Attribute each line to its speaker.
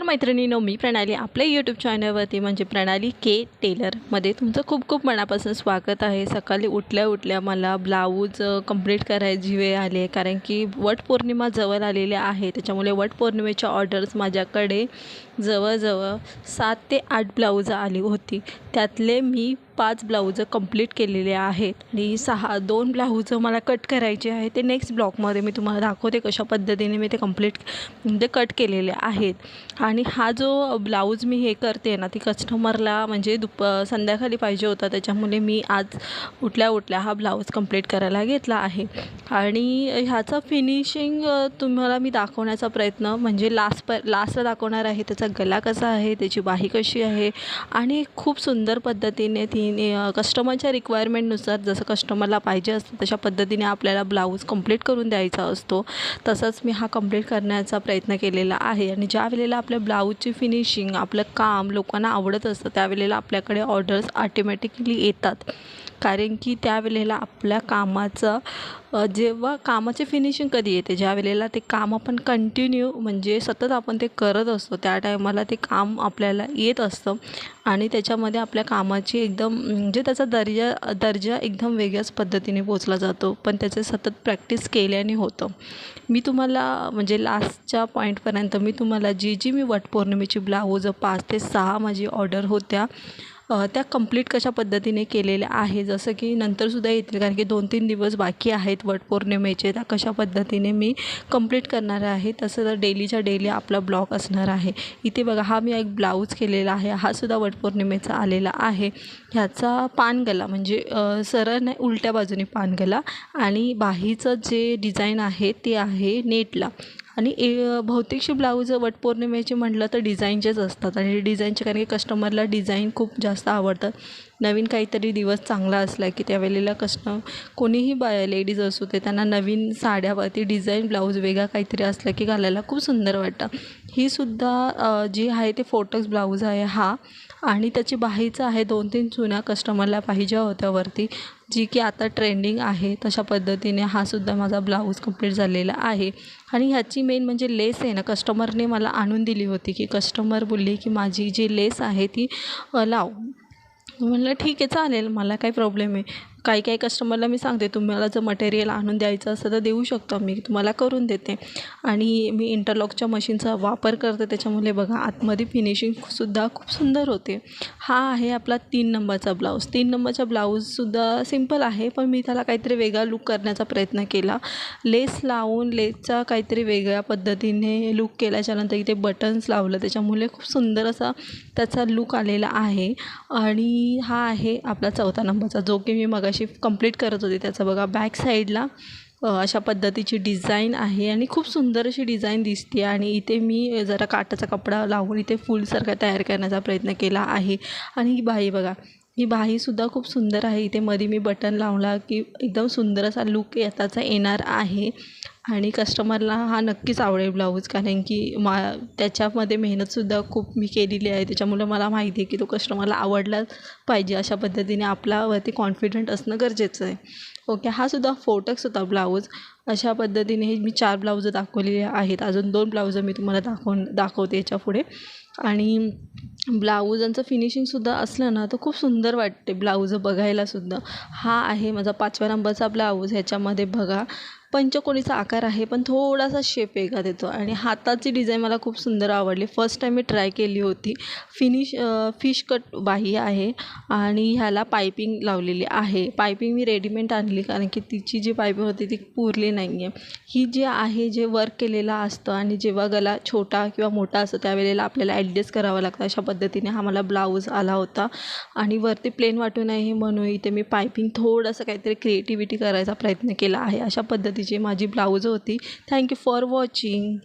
Speaker 1: तर मैत्रिणीनो मी प्रणाली आपल्या यूट्यूब चॅनलवरती म्हणजे प्रणाली के टेलरमध्ये तुमचं खूप खूप मनापासून स्वागत आहे. सकाळी उठल्या उठल्या मला ब्लाऊज कंप्लीट करायची वेळ आली आहे कारण की वटपौर्णिमा जवळ आलेली आहे. त्याच्यामुळे वटपौर्णिमेच्या ऑर्डर्स माझ्याकडे जवळजवळ सात ते आठ ब्लाऊज आली होती. त्यातले मी पाच ब्लाऊजं कंप्लीट केलेले आहेत. आणि सहा दोन ब्लाऊजं मला कट करायचे आहे ते नेक्स्ट ब्लॉकमध्ये मी तुम्हाला दाखवते कशा पद्धतीने मी ते कंप्लीट म्हणजे कट केलेले आहेत. आणि हा जो ब्लाऊज मी हे करते ना ती कस्टमरला म्हणजे दुप संध्याकाळी पाहिजे होता. त्याच्यामुळे मी आज उठल्या उठल्या हा ब्लाऊज कंप्लीट करायला घेतला आहे. आणि ह्याचं फिनिशिंग तुम्हाला मी दाखवण्याचा प्रयत्न म्हणजे लास्ट प लास्टला दाखवणार आहे त्याचा गला कसा आहे त्याची बाही कशी आहे आणि खूप सुंदर पद्धतीने ती कस्टमरच्या रिक्वायरमेंटनुसार जसं कस्टमरला पाहिजे असतं तशा पद्धतीने आपल्याला ब्लाऊज कंप्लीट करून द्यायचा असतो. तसंच मी हा कंप्लीट करण्याचा प्रयत्न केलेला आहे. आणि ज्या वेळेला आपल्या ब्लाऊजची फिनिशिंग आपलं काम लोकांना आवडत असतं त्यावेळेला आपल्याकडे ऑर्डर्स ऑटोमॅटिकली येतात. कारण की त्यावेळेला आपल्या कामाचं जेव्हा कामाचे फिनिशिंग कधी येते ज्या वेळेला ते काम आपण कंटिन्यू म्हणजे सतत आपण ते करत असतो त्या टायमाला ते काम आपल्याला येत असतं. आणि त्याच्यामध्ये आपल्या कामाची एकदम म्हणजे त्याचा दर्जा दर्जा एकदम वेगळ्याच पद्धतीने पोचला जातो. पण त्याचे सतत प्रॅक्टिस केल्याने होतं. मी तुम्हाला म्हणजे लास्टच्या पॉईंटपर्यंत मी तुम्हाला जी जी मी वटपौर्णिमेची ब्लाऊज पाच ते सहा माझी ऑर्डर होत्या त्या कंप्लीट कशा पद्धतीने केलेल्या आहे जसं की नंतरसुद्धा येतील कारण की दोन तीन दिवस बाकी आहेत वटपौर्णिमेचे त्या कशा पद्धतीने मी कंप्लीट करणार आहे? तसं तर डेलीच्या डेली आपला ब्लॉग असणार आहे. इथे बघा हा मी एक ब्लाऊज केलेला आहे. हा सुद्धा वटपौर्णिमेचा आलेला आहे. ह्याचा पानगला म्हणजे सरळ नाही उलट्या बाजूने पानगला आणि बाहीचं जे डिझाईन आहे ते आहे नेटला. आणि ए बहुतेकशी ब्लाऊज वटपौर्णिमेचे म्हटलं तर डिझाईनचेच असतात. आणि डिझाईनचे कारण की कस्टमरला डिझाईन खूप जास्त आवडतात. नवीन काहीतरी दिवस चांगला असला की त्यावेळेला कस्टम कोणीही बाय लेडीज असू ते त्यांना नवीन साड्यावरती डिझाईन ब्लाऊज वेगळा काहीतरी असला की घालायला खूप सुंदर वाटतं. ही सुद्धा जी आहे ते फोटक्स ब्लाऊज आहे हा आणि त्याची बाहीचं आहे दोन तीन चुन्या कस्टमरला पाहिजे होत्या वरती. जी की आता ट्रेंडिंग आहे तशा पद्धतीने हा सुद्धा माझा ब्लाऊज कंप्लीट झालेला आहे. आणि ह्याची मेन म्हणजे लेस आहे ना कस्टमरने मला आणून दिली होती की कस्टमर बोलली की माझी जी लेस आहे ती लाव. म्हणलं ठीक आहे चालेल मला काही प्रॉब्लेम आहे. काही काही कस्टमरला मी सांगते तुम्हाला जर मटेरियल आणून द्यायचं असतं तर देऊ शकतो मी तुम्हाला करून देते. आणि मी इंटरलॉकच्या मशीनचा वापर करते. त्याच्यामुळे बघा आतमध्ये फिनिशिंगसुद्धा खूप सुंदर होते. हा आहे आपला तीन नंबरचा ब्लाऊज तीन नंबरचा ब्लाऊजसुद्धा सिंपल आहे पण मी त्याला काहीतरी वेगळा लुक करण्याचा प्रयत्न केला. लेस लावून लेसचा काहीतरी वेगळ्या पद्धतीने लुक केल्याच्यानंतर इथे बटन्स लावलं. त्याच्यामुळे खूप सुंदर असा त्याचा लुक आलेला आहे. आणि हा आहे आपला चौथा नंबरचा जो की मी मग अशी कंप्लीट करत होते त्याचं. बघा बॅक साईडला अशा पद्धतीची डिझाईन आहे आणि खूप सुंदर अशी डिझाईन दिसते आणि इथे मी जरा काटाचा कपडा लावून इथे फुलसारखा तयार करण्याचा प्रयत्न केला आहे. आणि ही बाई बघा ही बाहीसुद्धा खूप सुंदर आहे. इथे मध्ये मी बटन लावला की एकदम सुंदर असा लुक याचा येणार आहे. आणि कस्टमरला हा नक्कीच आवडेल ब्लाऊज कारण की मा त्याच्यामध्ये मेहनतसुद्धा खूप मी केलेली आहे. त्याच्यामुळं मला माहिती आहे की तो कस्टमरला आवडलाच पाहिजे अशा पद्धतीने आपल्यावरती कॉन्फिडंट असणं गरजेचं आहे. ओके हा सुद्धा फोटक्स होता ब्लाऊज अशा पद्धतीने मी चार ब्लाऊजं दाखवलेली आहेत. अजून दोन ब्लाऊजं मी तुम्हाला दाखवून दाखवते याच्यापुढे आणि ब्लाऊजांचं फिनिशिंगसुद्धा असलं ना तर खूप सुंदर वाटते ब्लाऊज बघायलासुद्धा हा आहे माझा पाचव्या नंबरचा ब्लाऊज ह्याच्यामध्ये बघा पंचकोणीचा आकार आहे पण थोडासा शेप वेगळा देतो. आणि हाताची डिझाईन मला खूप सुंदर आवडली. फर्स्ट टाईम मी ट्राय केली होती. फिनिश फिश कट बाही आहे आणि ह्याला पायपिंग लावलेली आहे. पायपिंग मी रेडीमेड आणली कारण की तिची जी पायपिंग होती ती पुरली नाही आहे ही जी आहे जे वर्क केलेलं असतं आणि जेव्हा गला छोटा किंवा मोठा असतो त्यावेळेला आपल्याला ॲडजस्ट करावं लागतं. अशा पद्धतीने हा मला ब्लाऊज आला होता. आणि वरती प्लेन वाटू नये म्हणून इथे मी पायपिंग थोडंसं काहीतरी क्रिएटिव्हिटी करायचा प्रयत्न केला आहे. अशा पद्धती तिची माझी ब्लाऊज होती. Thank you for watching